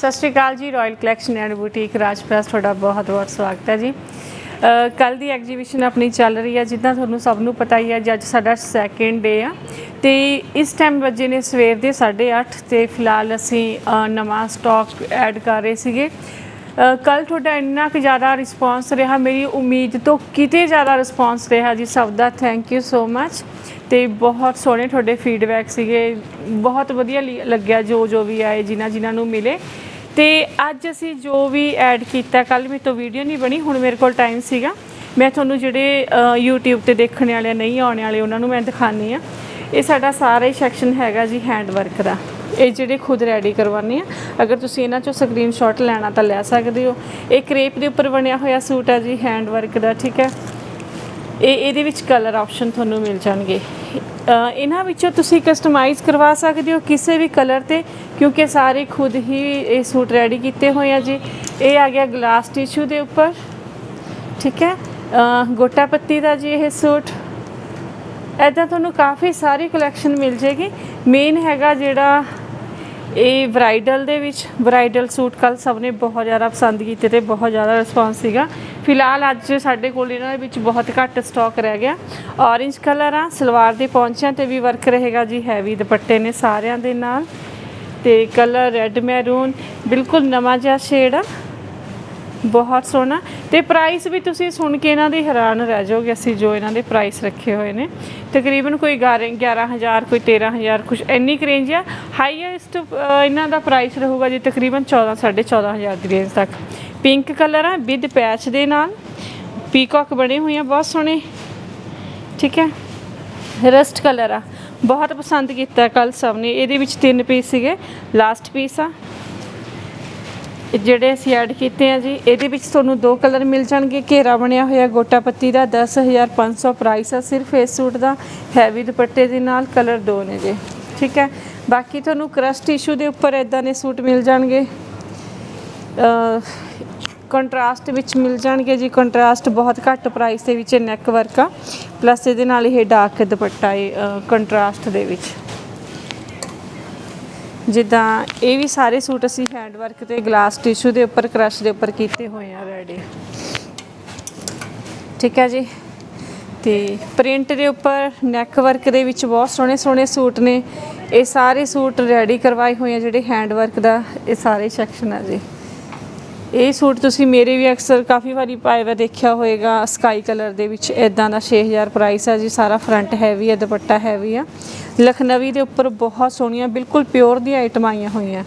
ਸਤਿ ਸ਼੍ਰੀ ਅਕਾਲ ਜੀ ਰਾਇਲ ਕਲੈਕਸ਼ਨ ਐਂਡ ਬੁਟੀਕ ਰਾਜਪ੍ਰਸ, ਤੁਹਾਡਾ ਬਹੁਤ-ਬਹੁਤ ਸਵਾਗਤ ਹੈ ਜੀ। ਕੱਲ ਦੀ ਐਗਜੀਬਿਸ਼ਨ ਆਪਣੀ ਚੱਲ ਰਹੀ ਹੈ, ਜਿੱਦਾਂ ਤੁਹਾਨੂੰ ਸਭ ਨੂੰ ਪਤਾ ਹੀ ਹੈ ਜੀ ਅੱਜ ਸਾਡਾ ਸੈਕਿੰਡ ਡੇ ਆ। ਤੇ ਇਸ ਟਾਈਮ ਵਜੇ ਨੇ ਸਵੇਰ ਦੇ 8:30 ਤੇ ਫਿਲਹਾਲ ਅਸੀਂ ਨਵਾਂ ਸਟਾਕ ਐਡ ਕਰ ਰਹੇ ਸੀਗੇ। ਕੱਲ ਤੁਹਾਡਾ ਇੰਨਾ ਕੁ ਜ਼ਿਆਦਾ ਰਿਸਪਾਂਸ ਰਿਹਾ, ਮੇਰੀ ਉਮੀਦ ਤੋਂ ਕਿਤੇ ਜ਼ਿਆਦਾ ਰਿਸਪਾਂਸ ਰਿਹਾ ਜੀ, ਸਭ ਦਾ ਥੈਂਕ ਯੂ ਸੋ ਮੱਚ ਤੇ ਬਹੁਤ ਸੋਹਣੇ ਤੁਹਾਡੇ ਫੀਡਬੈਕ ਸੀਗੇ, ਬਹੁਤ ਵਧੀਆ ਲੀ- ਲੱਗਿਆ ਜੋ ਜੋ ਵੀ ਆਏ ਜਿਨ੍ਹਾਂ ਜਿਨ੍ਹਾਂ ਨੂੰ ਮਿਲੇ। ਤੇ ਅੱਜ ਅਸੀਂ ਜੋ ਵੀ ਐਡ ਕੀਤਾ ਕੱਲ ਮੇਰੇ ਤੋਂ ਵੀਡੀਓ ਨਹੀਂ ਬਣੀ ਹੁਣ ਮੇਰੇ ਕੋਲ ਟਾਈਮ ਸੀਗਾ। ਮੈਂ ਤੁਹਾਨੂੰ ਜਿਹੜੇ ਅ, YouTube ਤੇ ਦੇਖਣ ਵਾਲੇ ਨਹੀਂ ਆਉਣ ਵਾਲੇ ਉਹਨਾਂ ਨੂੰ ਮੈਂ ਦਿਖਾਣੀ ਆ ਇਹ ਸਾਡਾ ਸਾਰਾ ਹੀ ਸੈਕਸ਼ਨ ਹੈਗਾ ਜੀ ਹੈਂਡ ਵਰਕ ਦਾ। ਇਹ ਜਿਹੜੇ ਖੁਦ ਰੈਡੀ ਕਰਵਾਉਂਦੇ ਆ ਅਗਰ ਤੁਸੀਂ ਇਹਨਾਂ ਚੋਂ ਸਕਰੀਨਸ਼ਾਟ ਲੈਣਾ ਤਾਂ ਲੈ ਸਕਦੇ ਹੋ। ਇਹ ਕ੍ਰੇਪ ਦੇ ਉੱਪਰ ਬਣਿਆ ਹੋਇਆ ਸੂਟ ਹੈ ਜੀ ਹੈਂਡ ਵਰਕ ਦਾ ਠੀਕ ਹੈ। ਇਹ ਇਹਦੇ ਵਿੱਚ ਕਲਰ ਆਪਸ਼ਨ ਤੁਹਾਨੂੰ ਮਿਲ ਜਾਣਗੇ। ਇਹਨਾਂ ਵਿੱਚੋਂ ਤੁਸੀਂ ਕਸਟਮਾਈਜ਼ ਕਰਵਾ ਸਕਦੇ ਹੋ ਕਿਸੇ ਵੀ ਕਲਰ ਤੇ, ਕਿਉਂਕਿ ਸਾਰੇ ਖੁਦ ਹੀ ਇਹ ਸੂਟ ਰੈਡੀ ਕੀਤੇ ਹੋਏ ਆ ਜੀ। ਇਹ ਆ ਗਿਆ ਗਲਾਸ ਟਿਸ਼ੂ ਦੇ ਉੱਪਰ, ਠੀਕ ਹੈ? ਗੋਟਾ ਪੱਤੀ ਦਾ ਜੀ ਇਹ ਸੂਟ। ਐਦਾਂ ਤੁਹਾਨੂੰ ਕਾਫੀ ਸਾਰੀ ਕਲੈਕਸ਼ਨ ਮਿਲ ਜੇਗੀ ਮੇਨ ਹੈਗਾ ਜਿਹੜਾ ਇਹ ਬ੍ਰਾਈਡਲ ਦੇ ਵਿੱਚ ਬ੍ਰਾਈਡਲ ਸੂਟ ਕੱਲ ਸਭ ਨੇ ਬਹੁਤ ਜ਼ਿਆਦਾ ਪਸੰਦ ਕੀਤੇ ਤੇ ਬਹੁਤ ਜ਼ਿਆਦਾ ਰਿਸਪਾਂਸ ਸੀਗਾ। ਫਿਲਹਾਲ ਅੱਜ ਸਾਡੇ ਕੋਲ ਇਹਨਾਂ ਦੇ ਵਿੱਚ ਬਹੁਤ ਘੱਟ ਸਟਾਕ ਰਹਿ ਗਿਆ। ਔਰੇਂਜ ਕਲਰ ਆ, ਸਲਵਾਰ ਦੇ ਪੌਂਚਿਆਂ ਤੇ ਵੀ ਵਰਕ ਰਹੇਗਾ ਜੀ ਹੈਵੀ ਦੁਪੱਟੇ ਨੇ ਸਾਰਿਆਂ ਦੇ ਨਾਲ। ਤੇ ਕਲਰ ਰੈੱਡ ਮੈਰੂਨ ਬਿਲਕੁਲ ਨਵਾਂ ਜਿਹਾ ਸ਼ੇਡ ਆ। ਬਹੁਤ ਸੋਹਣਾ। ਤੇ ਪ੍ਰਾਈਸ ਵੀ ਤੁਸੀਂ ਸੁਣ ਕੇ ਇਹਨਾਂ ਦੀ ਹੈਰਾਨ ਰਹਿ ਜਾਓਗੇ, ਅਸੀਂ ਜੋ ਇਹਨਾਂ ਦੇ ਪ੍ਰਾਈਸ ਰੱਖੇ ਹੋਏ ਨੇ। ਤਕਰੀਬਨ ਕੋਈ 11000 ਕੋਈ 13000 ਕੁਝ ਇੰਨੀ ਕੁ ਰੇਂਜ ਆ। ਹਾਈਐਸਟ ਇਹਨਾਂ ਦਾ ਪ੍ਰਾਈਸ ਰਹੂਗਾ ਜੀ ਤਕਰੀਬਨ 14 14500 ਦੀ ਰੇਂਜ ਤੱਕ। ਪਿੰਕ ਕਲਰ ਆ ਵਿਦ ਪੈਚ ਦੇ ਨਾਲ। ਪੀਕਾਕ ਬਣੇ ਹੋਏ ਆ, ਬਹੁਤ ਸੋਹਣੇ। ਠੀਕ ਹੈ? ਰਸਟ ਕਲਰ ਆ। ਬਹੁਤ ਪਸੰਦ ਕੀਤਾ ਕੱਲ ਸਭ ਨੇ। ਇਹਦੇ ਵਿੱਚ ਤਿੰਨ ਪੀਸ ਸੀਗੇ। ਲਾਸਟ ਪੀਸ ਆ। ਜਿਹੜੇ ਅਸੀਂ ਐਡ ਕੀਤੇ ਆ ਜੀ, ਇਹਦੇ ਵਿੱਚ ਤੁਹਾਨੂੰ ਦੋ ਕਲਰ ਮਿਲ ਜਾਣਗੇ, ਘੇਰਾ ਬਣਿਆ ਹੋਇਆ ਗੋਟਾ ਪੱਤੀ ਦਾ 10500 ਪ੍ਰਾਈਸ ਆ ਸਿਰਫ ਇਸ ਸੂਟ ਦਾ ਹੈਵੀ ਦੁਪੱਟੇ ਦੇ ਨਾਲ ਕਲਰ ਦੋ ਨੇ ਜੀ, ਠੀਕ ਹੈ? ਬਾਕੀ ਤੁਹਾਨੂੰ ਕਰਸਟ ਟਿਸ਼ੂ ਦੇ ਉੱਪਰ ਇਦਾਂ ਦੇ ਸੂਟ ਮਿਲ ਜਾਣਗੇ। ਕੰਟਰਾਸਟ ਵਿੱਚ ਮਿਲ ਜਾਣਗੇ ਜੀ ਕੰਟਰਾਸਟ ਬਹੁਤ ਘੱਟ ਪ੍ਰਾਈਸ ਦੇ ਵਿੱਚ ਨੈਕ ਵਰਕ ਆ ਪਲੱਸ ਇਹਦੇ ਨਾਲ ਇਹ ਡਾਰਕ ਦੁਪੱਟਾ ਹੈ ਕੰਟਰਾਸਟ ਦੇ ਵਿੱਚ। ਜਿੱਦਾਂ ਇਹ ਵੀ ਸਾਰੇ ਸੂਟ ਅਸੀਂ ਹੈਂਡ ਵਰਕ ਤੇ ਗਲਾਸ ਟਿਸ਼ੂ ਦੇ ਉੱਪਰ ਕ੍ਰਸ਼ ਦੇ ਉੱਪਰ ਕੀਤੇ ਹੋਏ ਆ ਰੈਡੀ ਠੀਕ ਹੈ ਜੀ? ਤੇ ਪ੍ਰਿੰਟ ਦੇ ਉੱਪਰ ਨੈਕ ਵਰਕ ਦੇ ਵਿੱਚ ਬਹੁਤ ਸੋਹਣੇ ਸੋਹਣੇ ਸੂਟ ਨੇ। ਇਹ ਸਾਰੇ ਸੂਟ ਰੈਡੀ ਕਰਵਾਏ ਹੋਏ ਆ ਜਿਹੜੇ ਹੈਂਡ ਵਰਕ ਦਾ, ਇਹ ਸਾਰੇ ਸੈਕਸ਼ਨ ਆ ਜੀ। ਇਹ ਸੂਟ ਤੁਸੀਂ ਮੇਰੇ ਵੀ ਅਕਸਰ ਕਾਫੀ ਵਾਰੀ ਪਾਏ ਵਾ, ਦੇਖਿਆ ਹੋਵੇਗਾ ਸਕਾਈ ਕਲਰ ਦੇ ਵਿੱਚ ਇਦਾਂ ਦਾ 6000 ਪ੍ਰਾਈਸ ਆ ਜੀ, ਸਾਰਾ ਫਰੰਟ ਹੈਵੀ ਆ, ਦੁਪੱਟਾ ਹੈਵੀ ਆ। ਲਖਨਵੀ ਦੇ ਉੱਪਰ ਬਹੁਤ ਸੋਹਣੀਆਂ, ਬਿਲਕੁਲ ਪਿਓਰ ਦੀਆਂ ਆਈਟਮ ਆਈਆਂ ਹੋਈਆਂ।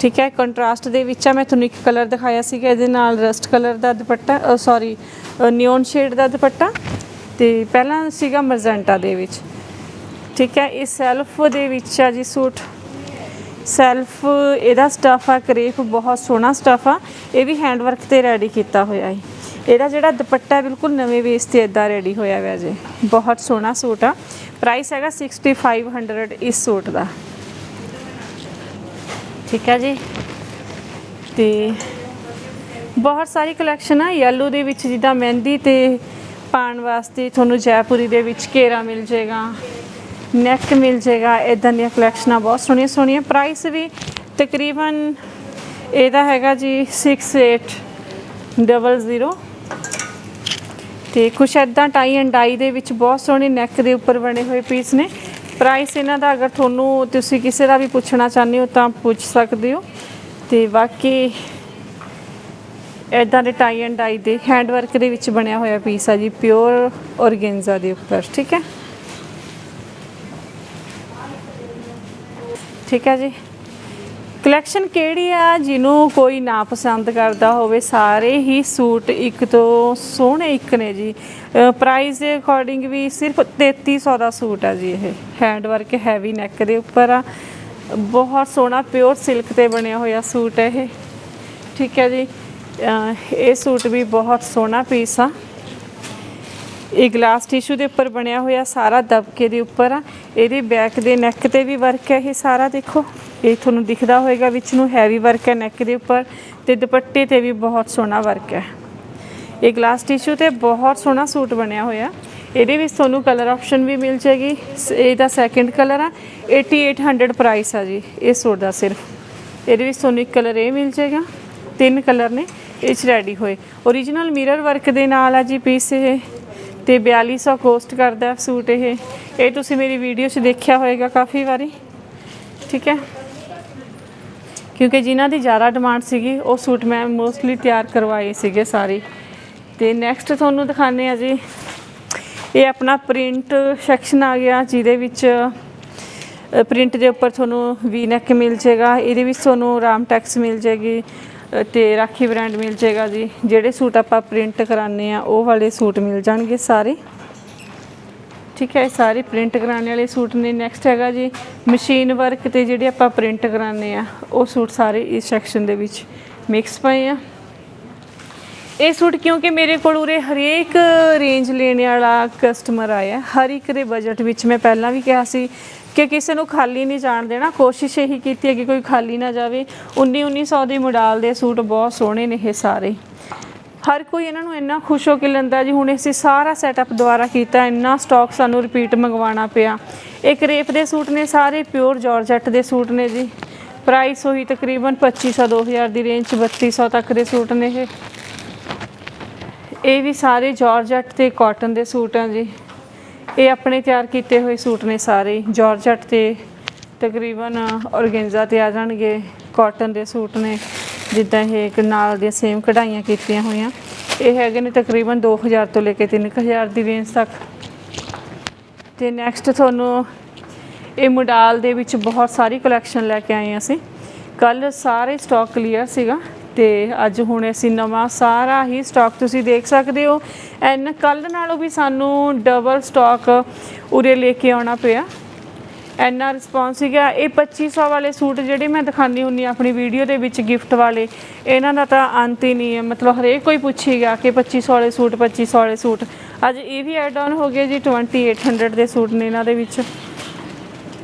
ਠੀਕ ਹੈ ਕੰਟਰਾਸਟ ਦੇ ਵਿੱਚ ਆ, ਮੈਂ ਤੁਹਾਨੂੰ ਇੱਕ ਕਲਰ ਦਿਖਾਇਆ ਸੀਗਾ, ਇਹਦੇ ਨਾਲ ਰਸਟ ਕਲਰ ਦਾ ਦੁਪੱਟਾ ਸੌਰੀ ਨਿਓਨ ਸ਼ੇਡ ਦਾ ਦੁਪੱਟਾ ਤੇ ਪਹਿਲਾਂ ਸੀਗਾ ਮਰਜ਼ੈਂਟਾ ਦੇ ਵਿੱਚ। ਠੀਕ ਹੈ, ਇਹ ਸੈਲਫ ਦੇ ਵਿੱਚ ਆ ਜੀ ਸੂਟ। ਸੈਲਫ, ਇਹਦਾ ਸਟਫ ਆ ਕਰੇਪ ਬਹੁਤ ਸੋਹਣਾ ਸਟਫ ਆ। ਇਹ ਵੀ ਹੈਂਡ ਵਰਕ ਤੇ ਰੈਡੀ ਕੀਤਾ ਹੋਇਆ ਹੈ ਇਹਦਾ ਜਿਹੜਾ ਦੁਪੱਟਾ ਬਿਲਕੁਲ ਨਵੇਂ ਵੇਸ ਤੇ ਇਦਾਂ ਰੈਡੀ ਹੋਇਆ ਹੋਇਆ ਜੀ ਬਹੁਤ ਸੋਹਣਾ ਸੂਟ ਆ। ਪ੍ਰਾਈਸ ਹੈਗਾ 6500 ਇਸ ਸੂਟ ਦਾ। ਠੀਕ ਹੈ ਜੀ? ਤੇ ਬਹੁਤ ਸਾਰੀ ਕਲੈਕਸ਼ਨ ਆ। ਯੈਲੋ ਦੇ ਵਿੱਚ ਜਿੱਦਾਂ ਮਹਿੰਦੀ ਤੇ ਪਾਣ ਵਾਸਤੇ ਤੁਹਾਨੂੰ ਜੈਪੁਰੀ ਦੇ ਵਿੱਚ ਘੇਰਾ ਮਿਲ ਜਾਏਗਾ ਨੈਕ ਮਿਲ ਜਾਏਗਾ ਇਦਾਂ ਦੀਆਂ ਕਲੈਕਸ਼ਨਾਂ ਬਹੁਤ ਸੋਹਣੀਆਂ ਸੋਹਣੀਆਂ। ਪ੍ਰਾਈਸ ਵੀ ਤਕਰੀਬਨ ਇਹਦਾ ਹੈਗਾ ਜੀ 6800 ਤੇ ਕੁਛ ਇਦਾਂ ਟਾਈ ਐਂਡ ਡਾਈ ਦੇ ਵਿੱਚ ਬਹੁਤ ਸੋਹਣੇ ਨੈਕ ਦੇ ਉੱਪਰ ਬਣੇ ਹੋਏ ਪੀਸ ਨੇ। ਪ੍ਰਾਈਸ ਇਹਨਾਂ ਦਾ ਅਗਰ ਤੁਹਾਨੂੰ ਤੁਸੀਂ ਕਿਸੇ ਦਾ ਵੀ ਪੁੱਛਣਾ ਚਾਹੁੰਦੇ ਹੋ ਤਾਂ ਪੁੱਛ ਸਕਦੇ ਹੋ। ਤੇ ਬਾਕੀ ਇਦਾਂ ਦੇ ਟਾਈ ਐਂਡ ਡਾਈ ਦੇ ਹੈਂਡ ਵਰਕ ਦੇ ਵਿੱਚ ਬਣਿਆ ਹੋਇਆ ਪੀਸ ਆ ਜੀ ਪਿਓਰ ਔਰਗੈਂਜ਼ਾ ਦੇ ਉੱਪਰ, ਠੀਕ ਹੈ? ਠੀਕ ਹੈ ਜੀ। ਕਲੈਕਸ਼ਨ ਕਿਹੜੀ ਆ ਜਿਹਨੂੰ ਕੋਈ ਨਾ ਪਸੰਦ ਕਰਦਾ ਹੋਵੇ? ਸਾਰੇ ਹੀ ਸੂਟ ਇੱਕ ਤੋਂ ਸੋਹਣੇ ਇੱਕ ਨੇ ਜੀ। ਪ੍ਰਾਈਸ ਦੇ ਅਕੋਰਡਿੰਗ ਵੀ ਸਿਰਫ 3300 ਦਾ ਸੂਟ ਆ ਜੀ ਇਹ। ਹੈਂਡ ਵਰਕ ਹੈਵੀ ਨੈਕ ਦੇ ਉੱਪਰ ਆ। ਬਹੁਤ ਸੋਹਣਾ ਪਿਓਰ ਸਿਲਕ ਤੇ ਬਣਿਆ ਹੋਇਆ ਸੂਟ ਹੈ ਇਹ। ਠੀਕ ਹੈ ਜੀ। ਇਹ ਸੂਟ ਵੀ ਬਹੁਤ ਸੋਹਣਾ ਪੀਸ ਆ। ਇਹ ਗਲਾਸ ਟਿਸ਼ੂ ਦੇ ਉੱਪਰ ਬਣਿਆ ਹੋਇਆ ਸਾਰਾ ਦਬਕੇ ਦੇ ਉੱਪਰ ਆ। ਇਹਦੇ ਬੈਕ ਦੇ ਨੈਕ ਤੇ ਵੀ ਵਰਕ ਹੈ ਇਹ ਸਾਰਾ, ਦੇਖੋ। ਇਹ ਤੁਹਾਨੂੰ ਦਿਖਦਾ ਹੋਵੇਗਾ ਵਿੱਚ ਨੂੰ ਹੈਵੀ ਵਰਕ ਹੈ ਨੈਕ ਦੇ ਉੱਪਰ ਤੇ ਦੁਪੱਟੇ ਤੇ ਵੀ ਬਹੁਤ ਸੋਹਣਾ ਵਰਕ ਹੈ ਇਹ ਗਲਾਸ ਟਿਸ਼ੂ ਤੇ ਬਹੁਤ ਸੋਹਣਾ ਸੂਟ ਬਣਿਆ ਹੋਇਆ। ਇਹਦੇ ਵਿੱਚ ਤੁਹਾਨੂੰ ਕਲਰ ਆਪਸ਼ਨ ਵੀ ਮਿਲ ਜਾਏਗੀ। ਸ- ਇਹਦਾ ਸੈਕਿੰਡ ਕਲਰ ਆ। 8800 ਪ੍ਰਾਈਸ ਆ ਜੀ ਇਹ ਸੂਟ ਦਾ ਸਿਰਫ। ਇਹਦੇ ਵਿੱਚ ਤੁਹਾਨੂੰ ਇੱਕ ਕਲਰ ਇਹ ਮਿਲ ਜਾਏਗਾ। ਤਿੰਨ ਕਲਰ ਨੇ, ਇਹ ਚ ਰੈਡੀ ਹੋਏ। Origignal ਮਿਰਰ ਵਰਕ ਦੇ ਨਾਲ ਆ ਜੀ ਪੀਸ ਇਹ। ਤੇ 4200 ਕੋਸਟ ਕਰਦਾ ਸੂਟ ਇਹ। ਇਹ ਤੁਸੀਂ ਮੇਰੀ ਵੀਡੀਓ 'ਚ ਦੇਖਿਆ ਹੋਵੇਗਾ ਕਾਫੀ ਵਾਰੀ। ਠੀਕ ਹੈ? ਕਿਉਂਕਿ ਜਿਨ੍ਹਾਂ ਦੀ ਜ਼ਿਆਦਾ ਡਿਮਾਂਡ ਸੀਗੀ, ਉਹ ਸੂਟ ਮੈਂ ਮੋਸਟਲੀ ਤਿਆਰ ਕਰਵਾਏ ਸੀਗੇ ਸਾਰੇ। ਤੇ ਨੈਕਸਟ ਤੁਹਾਨੂੰ ਦਿਖਾਣੇ ਆ ਜੀ। ਇਹ ਆਪਣਾ ਪ੍ਰਿੰਟ ਸੈਕਸ਼ਨ ਆ ਗਿਆ, ਜਿਹਦੇ ਵਿੱਚ ਪ੍ਰਿੰਟ ਦੇ ਉੱਪਰ ਤੁਹਾਨੂੰ ਵੀ ਨੈਕ ਮਿਲ ਜਾਏਗਾ। ਇਹਦੇ ਵਿੱਚ ਤੁਹਾਨੂੰ ਰਾਮ ਟੈਕਸ ਮਿਲ ਜਾਏਗੀ। ਤੇ ਰਾਖੀ ਬ੍ਰਾਂਡ ਮਿਲ ਜਾਏਗਾ ਜੀ। ਜਿਹੜੇ ਸੂਟ ਆਪਾਂ ਪ੍ਰਿੰਟ ਕਰਾਣੇ ਆ ਉਹ ਵਾਲੇ ਸੂਟ ਮਿਲ ਜਾਣਗੇ ਸਾਰੇ। ਠੀਕ ਹੈ, ਇਹ ਸਾਰੇ ਪ੍ਰਿੰਟ ਕਰਾਉਣ ਵਾਲੇ ਸੂਟ ਨੇ। ਨੈਕਸਟ ਹੈਗਾ ਜੀ, ਮਸ਼ੀਨ ਵਰਕ ਤੇ ਜਿਹੜੇ ਆਪਾਂ ਪ੍ਰਿੰਟ ਕਰਾਣੇ ਆ ਉਹ ਸੂਟ ਸਾਰੇ ਇਸ ਸੈਕਸ਼ਨ ਦੇ ਵਿੱਚ ਮਿਕਸ ਪਏ ਆ। ਇਹ ਸੂਟ ਕਿਉਂਕਿ ਮੇਰੇ ਕੋਲ ਉਰੇ ਹਰੇਕ ਰੇਂਜ ਲੈਣ ਵਾਲਾ ਕਸਟਮਰ ਆਇਆ, ਹਰ ਇੱਕ ਦੇ ਬਜਟ ਵਿੱਚ ਮੈਂ ਪਹਿਲਾਂ ਵੀ ਕਿਹਾ ਸੀ ਕਿ ਕਿਸੇ ਨੂੰ ਖਾਲੀ ਨਹੀਂ ਜਾਣ ਦੇਣਾ, ਕੋਸ਼ਿਸ਼ ਇਹੀ ਕੀਤੀ ਹੈ ਕਿ ਕੋਈ ਖਾਲੀ ਨਾ ਜਾਵੇ। 19 1900 ਦੀ ਮੋਡਲ ਦੇ ਸੂਟ ਬਹੁਤ ਸੋਹਣੇ ਨੇ ਇਹ ਸਾਰੇ। ਹਰ ਕੋਈ ਇਹਨਾਂ ਨੂੰ ਇੰਨਾ ਖੁਸ਼ ਹੋ ਕੇ ਲੈਂਦਾ ਜੀ, ਹੁਣ ਅਸੀਂ ਸਾਰਾ ਸੈਟਅਪ ਦੁਬਾਰਾ ਕੀਤਾ, ਇੰਨਾ ਸਟਾਕ ਸਾਨੂੰ ਰਿਪੀਟ ਮੰਗਵਾਉਣਾ ਪਿਆ। ਇਹ ਕਰੇਪ ਦੇ ਸੂਟ ਨੇ, ਸਾਰੇ ਪਿਓਰ ਜਾਰਜਟ ਦੇ ਸੂਟ ਨੇ ਜੀ। ਪ੍ਰਾਈਸ ਉਹੀ ਤਕਰੀਬਨ 2500 2000 ਦੀ ਰੇਂਜ 'ਚ 3200 ਤੱਕ ਦੇ ਸੂਟ ਨੇ ਇਹ। ਇਹ ਵੀ ਸਾਰੇ ਜਾਰਜਟ ਤੇ ਕਾਟਨ ਦੇ ਸੂਟ ਆ ਜੀ। ਇਹ ਆਪਣੇ ਤਿਆਰ ਕੀਤੇ ਹੋਏ ਸੂਟ ਨੇ ਸਾਰੇ। ਜਾਰਜਟ ਤੇ ਤਕਰੀਬਨ ਔਰਗੈਂਜ਼ਾ ਤੇ ਆ ਜਾਣਗੇ ਕਾਟਨ ਦੇ ਸੂਟ ਨੇ, ਜਿੱਦਾਂ ਇਹ ਇੱਕ ਨਾਲ ਦੀਆਂ ਸੇਮ ਕਢਾਈਆਂ ਕੀਤੀਆਂ ਹੋਈਆਂ। ਇਹ ਹੈਗੇ ਨੇ ਤਕਰੀਬਨ 2000 ਤੋਂ ਲੈ ਕੇ 3000 ਦੀ ਰੇਂਜ ਤੱਕ। ਤੇ ਨੈਕਸਟ ਤੁਹਾਨੂੰ ਇਹ ਮੋਡਲ ਦੇ ਵਿੱਚ ਬਹੁਤ ਸਾਰੀ ਕਲੈਕਸ਼ਨ ਲੈ ਕੇ ਆਏ ਹਾਂ ਅਸੀਂ। ਕੱਲ ਸਾਰੇ ਸਟਾਕ ਕਲੀਅਰ ਸੀਗਾ। ਤੇ ਅੱਜ ਹੁਣ ਅਸੀਂ ਨਵਾਂ ਸਾਰਾ ਹੀ ਸਟਾਕ ਤੁਸੀਂ ਦੇਖ ਸਕਦੇ ਹੋ। ਐਨ ਕੱਲ ਨਾਲੋਂ ਵੀ ਸਾਨੂੰ ਡਬਲ ਸਟਾਕ ਉਰੇ ਲੈ ਕੇ ਆਉਣਾ ਪਿਆ। ਐਨਾ ਰਿਸਪੌਂਸ ਸੀਗਾ। ਇਹ 2500 ਵਾਲੇ ਸੂਟ ਜਿਹੜੇ ਮੈਂ ਦਿਖਾਉਂਦੀ ਹੁੰਨੀ ਆਂ ਆਪਣੀ ਵੀਡੀਓ ਦੇ ਵਿੱਚ ਗਿਫਟ ਵਾਲੇ, ਇਹਨਾਂ ਦਾ ਤਾਂ ਅੰਤ ਹੀ ਨਹੀਂ ਹੈ। ਮਤਲਬ ਹਰੇਕ ਕੋਈ ਪੁੱਛੇਗਾ ਕਿ 2500 ਵਾਲੇ ਸੂਟ 2500 ਵਾਲੇ ਸੂਟ। ਅੱਜ ਇਹ ਵੀ ਐਡ ਆਨ ਹੋ ਗਿਆ ਜੀ 2800 ਦੇ ਸੂਟ ਨੇ ਇਹਨਾਂ ਦੇ ਵਿੱਚ।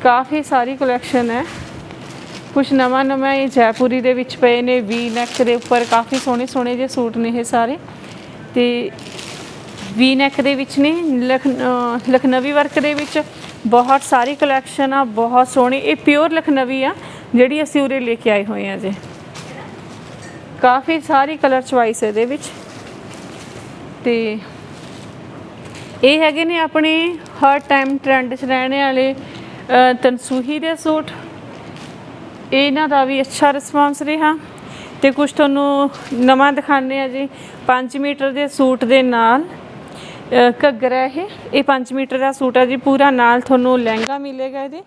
ਕਾਫੀ ਸਾਰੀ ਕਲੈਕਸ਼ਨ ਹੈ। ਕੁਝ ਨਵਾਂ ਨਵਾਂ ਇਹ ਜੈਪੁਰੀ ਦੇ ਵਿੱਚ ਪਏ ਨੇ ਵੀ ਨੈਕ ਦੇ ਉੱਪਰ ਕਾਫੀ ਸੋਹਣੇ ਸੋਹਣੇ ਜਿਹੇ ਸੂਟ ਨੇ ਇਹ ਸਾਰੇ। ਤੇ ਵੀ ਨੈਕ ਦੇ ਵਿੱਚ ਨੇ, ਲਖ ਲਖਨਵੀ ਵਰਕ ਦੇ ਵਿੱਚ ਬਹੁਤ ਸਾਰੀ ਕਲੈਕਸ਼ਨ ਆ, ਬਹੁਤ ਸੋਹਣੀ, ਇਹ ਪਿਓਰ ਲਖਨਵੀ ਆ, ਜਿਹੜੀ ਅਸੀਂ ਉਰੇ ਲੈ ਕੇ ਆਏ ਹੋਏ ਆ ਜੀ ਕਾਫੀ ਸਾਰੀ ਕਲਰ ਚੁਆਇਸ ਇਹਦੇ ਵਿੱਚ। ਤੇ ਇਹ ਹੈਗੇ ਨੇ ਆਪਣੇ ਹਰ ਟਾਈਮ ਟ੍ਰੈਂਡ 'ਚ ਰਹਿਣ ਵਾਲੇ ਤਨਸੂਹੀ ਦੇ ਸੂਟ ਇਹਨਾਂ ਦਾ ਵੀ ਅੱਛਾ ਰਿਸਪਾਂਸ ਰਿਹਾ। ਤੇ ਕੁਝ ਤੁਹਾਨੂੰ ਨਵਾਂ ਦਿਖਾਣੇ ਆ ਜੀ। 5 ਮੀਟਰ ਦੇ ਸੂਟ ਦੇ ਨਾਲ ਘੱਗਰਾ ਇਹ। ਇਹ 5 ਮੀਟਰ ਦਾ ਸੂਟ ਹੈ ਜੀ। ਪੂਰਾ ਨਾਲ ਤੁਹਾਨੂੰ ਲਹਿੰਗਾ ਮਿਲੇਗਾ ਇਹਦੇ।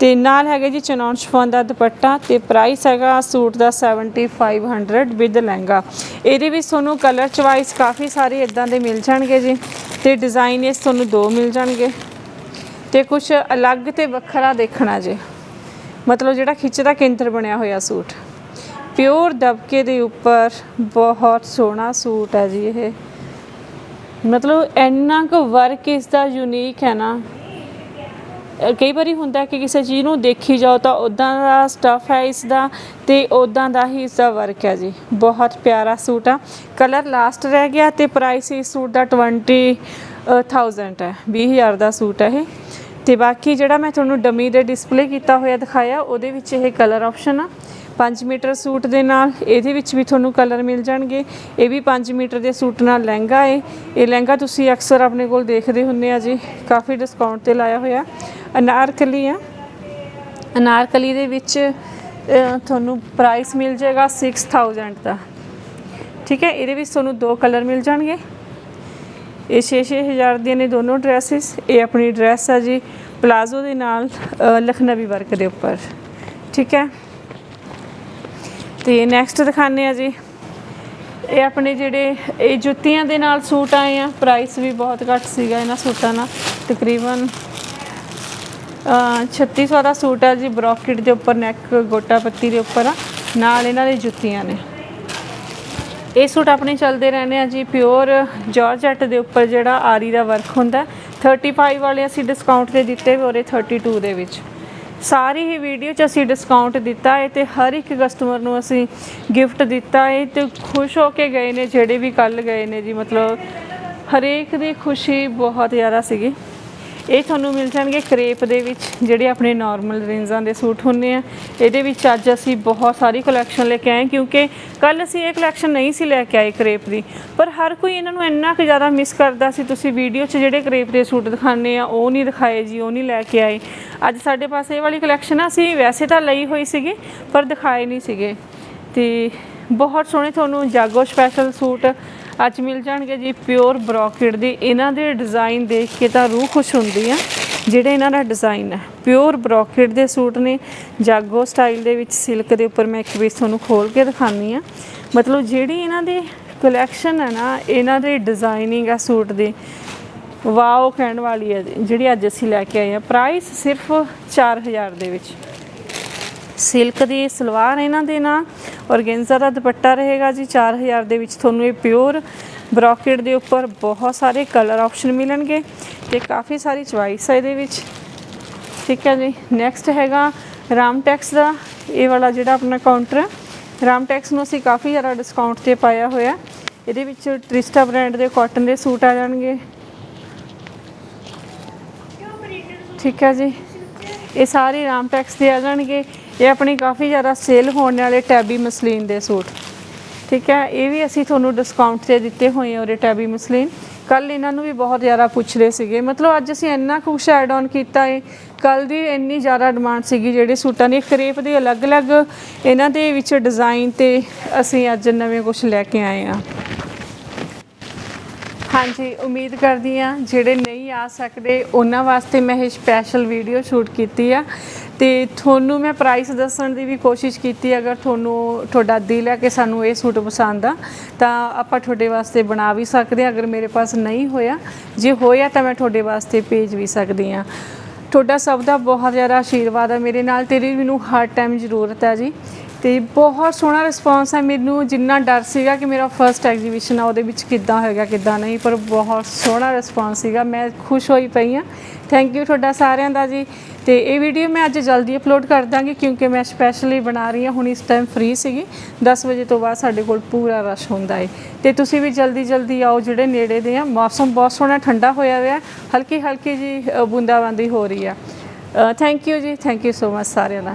ਤੇ ਨਾਲ ਹੈਗਾ ਜੀ ਚਨੌਨ ਸ਼ਫੋਨ ਦਾ ਦੁਪੱਟਾ ਤੇ ਪ੍ਰਾਈਸ ਹੈਗਾ ਸੂਟ ਦਾ 7500 ਵਿਦ ਲਹਿੰਗਾ। ਇਹਦੇ ਵਿੱਚ ਤੁਹਾਨੂੰ ਕਲਰ ਚੁਆਇਸ ਕਾਫੀ ਸਾਰੇ ਇਦਾਂ ਦੇ ਮਿਲ ਜਾਣਗੇ ਜੀ। ਤੇ ਡਿਜ਼ਾਈਨ ਇਸ ਤੁਹਾਨੂੰ ਦੋ ਮਿਲ ਜਾਣਗੇ। ਤੇ ਕੁਝ ਅਲੱਗ ਤੇ ਵੱਖਰਾ ਦੇਖਣਾ ਜੀ। ਮਤਲਬ ਜਿਹੜਾ ਖਿੱਚ ਦਾ ਕੇਂਦਰ ਬਣਿਆ ਹੋਇਆ ਸੂਟ। ਪਿਓਰ ਦਬਕੇ ਦੇ ਉੱਪਰ ਬਹੁਤ ਸੋਹਣਾ ਸੂਟ ਹੈ ਜੀ ਇਹ। ਮਤਲਬ ਇੰਨਾ ਕੁ ਵਰਕ ਇਸ ਦਾ ਯੂਨੀਕ ਹੈ ਨਾ। ਕਈ ਵਾਰੀ ਹੁੰਦਾ ਕਿ ਕਿਸੇ ਚੀਜ਼ ਨੂੰ ਦੇਖੀ ਜਾਓ ਤਾਂ ਉਦਾਂ ਦਾ ਸਟਫ ਹੈ ਇਸ ਦਾ ਤੇ ਉਦਾਂ ਦਾ ਹੀ ਇਸ ਦਾ ਵਰਕ ਹੈ ਜੀ। ਬਹੁਤ ਪਿਆਰਾ ਸੂਟ ਆ। ਕਲਰ ਲਾਸਟ ਰਹਿ ਗਿਆ ਤੇ ਪ੍ਰਾਈਸ ਇਸ ਸੂਟ ਦਾ 20000 ਹੈ। 20000 ਦਾ ਸੂਟ ਹੈ ਇਹ। ਤੇ ਬਾਕੀ ਜਿਹੜਾ ਮੈਂ ਤੁਹਾਨੂੰ ਡਮੀ ਦੇ ਡਿਸਪਲੇ ਕੀਤਾ ਹੋਇਆ ਦਿਖਾਇਆ, ਉਹਦੇ ਵਿੱਚ ਇਹ ਕਲਰ ਆਪਸ਼ਨ ਆ। 5 ਮੀਟਰ ਸੂਟ ਦੇ ਨਾਲ, ਇਹਦੇ ਵਿੱਚ ਵੀ ਤੁਹਾਨੂੰ ਕਲਰ ਮਿਲ ਜਾਣਗੇ। ਇਹ ਵੀ 5 ਮੀਟਰ ਦੇ ਸੂਟ ਨਾਲ ਲਹਿੰਗਾ ਹੈ ਇਹ ਲਹਿੰਗਾ ਤੁਸੀਂ ਅਕਸਰ ਆਪਣੇ ਕੋਲ ਦੇਖਦੇ ਹੁੰਦੇ ਆ ਜੀ। ਕਾਫੀ ਡਿਸਕਾਊਂਟ ਤੇ ਲਾਇਆ ਹੋਇਆ। ਅਨਾਰਕਲੀ ਆ। ਅਨਾਰਕਲੀ ਦੇ ਵਿੱਚ ਤੁਹਾਨੂੰ ਪ੍ਰਾਈਸ ਮਿਲ ਜਾਏਗਾ 6000 ਦਾ। ਠੀਕ ਹੈ, ਇਹਦੇ ਵਿੱਚ ਤੁਹਾਨੂੰ ਦੋ ਕਲਰ ਮਿਲ ਜਾਣਗੇ। ਇਹ 6-6000 ਦੀਆਂ ਨੇ ਦੋਨੋਂ ਡਰੈਸਸ ਇਹ ਆਪਣੀ ਡਰੈਸ ਆ ਜੀ ਪਲਾਜ਼ੋ ਦੇ ਨਾਲ ਲਖਨਵੀ ਵਰਕ ਦੇ ਉੱਪਰ। ਠੀਕ ਹੈ? ਤੇ ਨੈਕਸਟ ਦਿਖਾਣੇ ਆ ਜੀ। ਇਹ ਆਪਣੇ ਜਿਹੜੇ ਇਹ ਜੁੱਤੀਆਂ ਦੇ ਨਾਲ ਸੂਟ ਆਏ ਆ। ਪ੍ਰਾਈਸ ਵੀ ਬਹੁਤ ਘੱਟ ਸੀਗਾ ਇਹਨਾਂ ਸੂਟਾਂ ਦਾ ਤਕਰੀਬਨ ਅ, 3600 ਦਾ ਸੂਟ ਆ ਜੀ ਬਰੋਕਟ ਦੇ ਉੱਪਰ ਨੈਕ ਗੋਟਾ ਪੱਤੀ ਦੇ ਉੱਪਰ ਆ। ਨਾਲ ਇਹਨਾਂ ਦੇ ਜੁੱਤੀਆਂ ਨੇ। ਇਹ ਸੂਟ ਆਪਣੇ ਚੱਲਦੇ ਰਹਿੰਦੇ ਆ ਜੀ ਪਿਓਰ ਜਾਰਜਟ ਦੇ ਉੱਪਰ ਜਿਹੜਾ ਆਰੀ ਦਾ ਵਰਕ ਹੁੰਦਾ 35 ਵਾਲੇ ਅਸੀਂ ਡਿਸਕਾਊਂਟ ਤੇ ਦਿੱਤੇ ਹੋਰੇ 32 ਦੇ ਵਿੱਚ। ਸਾਰੀ ਹੀ ਵੀਡੀਓ 'ਚ ਅਸੀਂ ਡਿਸਕਾਊਂਟ ਦਿੱਤਾ ਹੈ ਤੇ ਹਰ ਇੱਕ ਕਸਟਮਰ ਨੂੰ ਅਸੀਂ ਗਿਫਟ ਦਿੱਤਾ ਹੈ ਤੇ ਖੁਸ਼ ਹੋ ਕੇ ਗਏ ਨੇ, ਜਿਹੜੇ ਵੀ ਕੱਲ ਗਏ ਨੇ ਜੀ, ਮਤਲਬ ਹਰੇਕ ਦੀ ਖੁਸ਼ੀ ਬਹੁਤ ਜ਼ਿਆਦਾ ਸੀਗੀ। ਇਹ ਤੁਹਾਨੂੰ ਮਿਲ ਜਾਣਗੇ ਕਰੇਪ ਦੇ ਵਿੱਚ, ਜਿਹੜੇ ਆਪਣੇ ਨਾਰਮਲ ਰੇਂਜਾਂ ਦੇ ਸੂਟ ਹੁੰਦੇ ਆ। ਇਹਦੇ ਵਿੱਚ ਅੱਜ ਅਸੀਂ ਬਹੁਤ ਸਾਰੀ ਕਲੈਕਸ਼ਨ ਲੈ ਕੇ ਆਏ, ਕਿਉਂਕਿ ਕੱਲ ਅਸੀਂ ਇਹ ਕਲੈਕਸ਼ਨ ਨਹੀਂ ਸੀ ਲੈ ਕੇ ਆਏ ਕਰੇਪ ਦੀ। ਪਰ ਹਰ ਕੋਈ ਇਹਨਾਂ ਨੂੰ ਇੰਨਾ ਕੁ ਜ਼ਿਆਦਾ ਮਿਸ ਕਰਦਾ ਸੀ। ਤੁਸੀਂ ਵੀਡੀਓ 'ਚ ਜਿਹੜੇ ਕਰੇਪ ਦੇ ਸੂਟ ਦਿਖਾਉਂਦੇ ਆ, ਉਹ ਨਹੀਂ ਦਿਖਾਏ ਜੀ, ਉਹ ਨਹੀਂ ਲੈ ਕੇ ਆਏ। ਅੱਜ ਸਾਡੇ ਪਾਸ ਇਹ ਵਾਲੀ ਕਲੈਕਸ਼ਨ ਆ, ਅਸੀਂ ਵੈਸੇ ਤਾਂ ਲਈ ਹੋਈ ਸੀਗੀ, ਪਰ ਦਿਖਾਏ ਨਹੀਂ ਸੀਗੇ। ਤੇ ਬਹੁਤ ਸੋਹਣੇ ਤੁਹਾਨੂੰ ਜਾਗੋ ਸਪੈਸ਼ਲ ਸੂਟ ਅੱਜ ਮਿਲ ਜਾਣਗੇ ਜੀ ਪਿਓਰ ਬ੍ਰੋਕੇਡ ਦੇ। ਇਹਨਾਂ ਦੇ ਡਿਜ਼ਾਈਨ ਦੇਖ ਕੇ ਤਾਂ ਰੂਹ ਖੁਸ਼ ਹੁੰਦੀ ਆ। ਜਿਹੜੇ ਇਹਨਾਂ ਦਾ ਡਿਜ਼ਾਈਨ ਹੈ ਪਿਓਰ ਬ੍ਰੋਕੇਡ ਦੇ ਸੂਟ ਨੇ। ਜਾਗੋ ਸਟਾਈਲ ਦੇ ਵਿੱਚ ਸਿਲਕ ਦੇ ਉੱਪਰ ਮੈਂ ਇੱਕ ਪੀਸ ਤੁਹਾਨੂੰ ਖੋਲ ਕੇ ਦਿਖਾਉਂਦੀ ਆ। ਮਤਲਬ ਜਿਹੜੀ ਇਹਨਾਂ ਦੇ ਕਲੈਕਸ਼ਨ ਹੈ ਨਾ, ਇਹਨਾਂ ਦੇ ਡਿਜ਼ਾਈਨਿੰਗ ਆ ਸੂਟ ਦੀ, ਵਾਓ ਕਹਿਣ ਵਾਲੀ ਹੈ ਜਿਹੜੀ ਅੱਜ ਅਸੀਂ ਲੈ ਕੇ ਆਏ ਆ। ਪ੍ਰਾਈਸ ਸਿਰਫ 4000 ਦੇ ਵਿੱਚ। ਸਿਲਕ ਦੀ ਸਲਵਾਰ ਇਹਨਾਂ ਦੇ ਨਾਲ ਔਰਗੈਂਜ਼ਾ ਦਾ ਦੁਪੱਟਾ ਰਹੇਗਾ ਜੀ 4000 ਦੇ ਵਿੱਚ ਤੁਹਾਨੂੰ ਇਹ ਪਿਓਰ ਬ੍ਰੋਕੇਡ ਦੇ ਉੱਪਰ ਬਹੁਤ ਸਾਰੇ ਕਲਰ ਆਪਸ਼ਨ ਮਿਲਣਗੇ ਤੇ ਕਾਫੀ ਸਾਰੀ ਚੁਆਇਸ ਹੈ ਇਹਦੇ ਵਿੱਚ। ਠੀਕ ਹੈ ਜੀ ਨੈਕਸਟ ਹੈਗਾ ਰਾਮਟੈਕਸ ਦਾ, ਇਹ ਵਾਲਾ ਜਿਹੜਾ ਆਪਣਾ ਕਾਊਂਟਰ ਹੈ ਰਾਮਟੈਕਸ ਨੂੰ ਅਸੀਂ ਕਾਫੀ ਜ਼ਿਆਦਾ ਡਿਸਕਾਊਂਟ ਤੇ ਪਾਇਆ ਹੋਇਆ। ਇਹਦੇ ਵਿੱਚ ਟ੍ਰਿਸਟਾ ਬ੍ਰਾਂਡ ਦੇ ਕਾਟਨ ਦੇ ਸੂਟ ਆ ਜਾਣਗੇ। ਠੀਕ ਹੈ ਜੀ, ਇਹ ਸਾਰੇ ਰਾਮਟੈਕਸ ਦੇ ਆ ਜਾਣਗੇ। ਇਹ ਆਪਣੀ ਕਾਫੀ ਜ਼ਿਆਦਾ ਸੇਲ ਹੋਣ ਵਾਲੇ ਟੈਬੀ ਮਸਲੀਨ ਦੇ ਸੂਟ। ਠੀਕ ਹੈ, ਇਹ ਵੀ ਅਸੀਂ ਤੁਹਾਨੂੰ ਡਿਸਕਾਊਂਟ ਤੇ ਦਿੱਤੇ ਹੋਏ ਆ ਉਹਦੇ ਟੈਬੀ ਮਸਲੀਨ। ਕੱਲ ਇਹਨਾਂ ਨੂੰ ਵੀ ਬਹੁਤ ਜ਼ਿਆਦਾ ਪੁੱਛ ਰਹੇ ਸੀਗੇ। ਮਤਲਬ ਅੱਜ ਅਸੀਂ ਇੰਨਾ ਕੁਛ ਐਡ ਆਨ ਕੀਤਾ ਹੈ ਕੱਲ ਦੀ ਇੰਨੀ ਜ਼ਿਆਦਾ ਡਿਮਾਂਡ ਸੀਗੀ ਜਿਹੜੇ ਸੂਟਾਂ ਦੀ। ਕਰੇਪ ਦੇ ਅਲੱਗ-ਅਲੱਗ ਇਹਨਾਂ ਦੇ ਵਿੱਚ ਡਿਜ਼ਾਈਨ ਤੇ ਅਸੀਂ ਅੱਜ ਨਵੇਂ ਕੁਝ ਲੈ ਕੇ ਆਏ ਆ। ਹਾਂਜੀ, ਉਮੀਦ ਕਰਦੀ ਆ ਜਿਹੜੇ ਨਹੀਂ ਆ ਸਕਦੇ, ਉਹਨਾਂ ਵਾਸਤੇ ਮੈਂ ਇਹ ਸਪੈਸ਼ਲ ਵੀਡੀਓ ਸ਼ੂਟ ਕੀਤੀ ਆ। ਤੇ ਤੁਹਾਨੂੰ ਮੈਂ ਪ੍ਰਾਈਸ ਦੱਸਣ ਦੀ ਵੀ ਕੋਸ਼ਿਸ਼ ਕੀਤੀ, ਅਗਰ ਤੁਹਾਨੂੰ ਤੁਹਾਡਾ ਦਿਲ ਹੈ ਕਿ ਸਾਨੂੰ ਇਹ ਸੂਟ ਪਸੰਦ ਆ, ਤਾਂ ਆਪਾਂ ਤੁਹਾਡੇ ਵਾਸਤੇ ਬਣਾ ਵੀ ਸਕਦੇ ਆ ਅਗਰ ਮੇਰੇ ਪਾਸ ਨਹੀਂ ਹੋਇਆ, ਜੇ ਹੋਇਆ ਤਾਂ ਮੈਂ ਤੁਹਾਡੇ ਵਾਸਤੇ ਭੇਜ ਵੀ ਸਕਦੀ ਆ ਤੁਹਾਡਾ ਸਭ ਦਾ ਬਹੁਤ ਜ਼ਿਆਦਾ ਆਸ਼ੀਰਵਾਦ ਹੈ ਮੇਰੇ ਨਾਲ, ਤੇਰੀ ਮੈਨੂੰ ਹਰ ਟਾਈਮ ਜ਼ਰੂਰਤ ਹੈ ਜੀ। ਤੇ ਬਹੁਤ ਸੋਹਣਾ ਰਿਸਪੌਂਸ ਹੈ। ਮੈਨੂੰ ਜਿੰਨਾ ਡਰ ਸੀਗਾ ਕਿ ਮੇਰਾ ਫਰਸਟ ਐਗਜ਼ੀਬਿਸ਼ਨ ਆ ਉਹਦੇ ਵਿੱਚ ਕਿੱਦਾਂ ਹੋਏਗਾ ਕਿੱਦਾਂ ਨਹੀਂ ਪਰ ਬਹੁਤ ਸੋਹਣਾ ਰਿਸਪੌਂਸ ਸੀਗਾ। ਮੈਂ ਖੁਸ਼ ਹੋਈ ਪਈ ਆ ਥੈਂਕ ਯੂ ਤੁਹਾਡਾ ਸਾਰਿਆਂ ਦਾ ਜੀ। ਤੇ ਇਹ ਵੀਡੀਓ ਮੈਂ ਅੱਜ ਜਲਦੀ ਅਪਲੋਡ ਕਰ ਦਾਂਗੀ ਕਿਉਂਕਿ ਮੈਂ ਸਪੈਸ਼ਲੀ ਬਣਾ ਰਹੀ ਹਾਂ। ਹੁਣ ਇਸ ਟਾਈਮ ਫ੍ਰੀ ਸੀਗੀ। 10 ਵਜੇ ਤੋਂ ਬਾਅਦ ਸਾਡੇ ਕੋਲ ਪੂਰਾ ਰਸ਼ ਹੁੰਦਾ ਹੈ ਤੇ ਤੁਸੀਂ ਵੀ ਜਲਦੀ ਜਲਦੀ ਆਓ ਜਿਹੜੇ ਨੇੜੇ ਦੇ ਆ। ਮੌਸਮ ਬਹੁਤ ਸੋਹਣਾ ਠੰਡਾ ਹੋਇਆ ਹੋਇਆ। ਹਲਕੀ ਹਲਕੀ ਜੀ ਅ, ਬੂੰਦਾਬਾਂਦੀ ਹੋ ਰਹੀ ਆ। ਥੈਂਕ ਯੂ ਜੀ। ਥੈਂਕ ਯੂ ਸੋ ਮਚ ਸਾਰਿਆਂ ਦਾ।